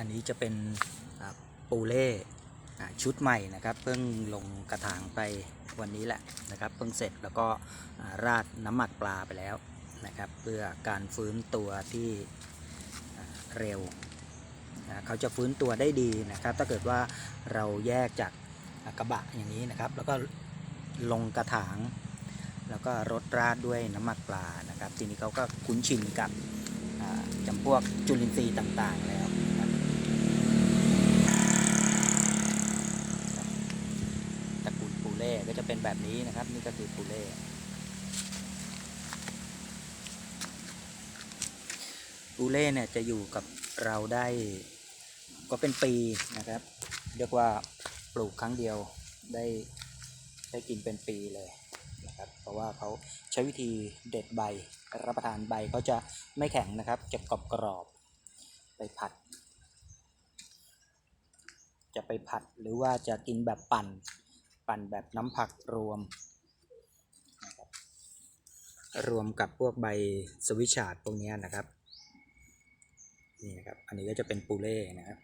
อันนี้จะเป็นปูเล่ชุดใหม่นะครับ เพิ่งลงกระถางไปวันนี้แหละนะครับ เพิ่งเสร็จแล้วก็ราดน้ำหมักปลาไปแล้วนะครับ เพื่อการฟื้นตัวที่เร็วนะเขาจะฟื้นตัวได้ดีนะครับ ถ้าเกิดว่าเราแยกจากกระบะอย่างนี้นะครับ แล้วก็ลงกระถาง แล้วก็รดราดด้วยน้ำหมักปลานะครับ ทีนี้เขาก็คุ้นชินกับจำพวกจุลินทรีย์ต่างๆแล้วนะครับตระกูลปู เล่ก็จะเป็นแบบนี้นะครับ นี่ก็คือปูเล่ปูเล่เนี่ยจะอยู่กับเราได้ก็เป็นปีนะครับ เรียกว่าปลูกครั้งเดียวได้ได้กินเป็นปีเลยนะครับ เพราะว่าเขาใช้วิธีเด็ดใบรับประทานใบเขาจะไม่แข็งนะครับ จะกรอบกรอบๆไปผัด จะไปผัดหรือว่าจะกินแบบปั่น ปั่นแบบน้ำผักรวม รวมกับพวกใบสวิชชาร์ดพวกนี้นะครับ นี่นะครับ อันนี้ก็จะเป็นปูเล่นะครับ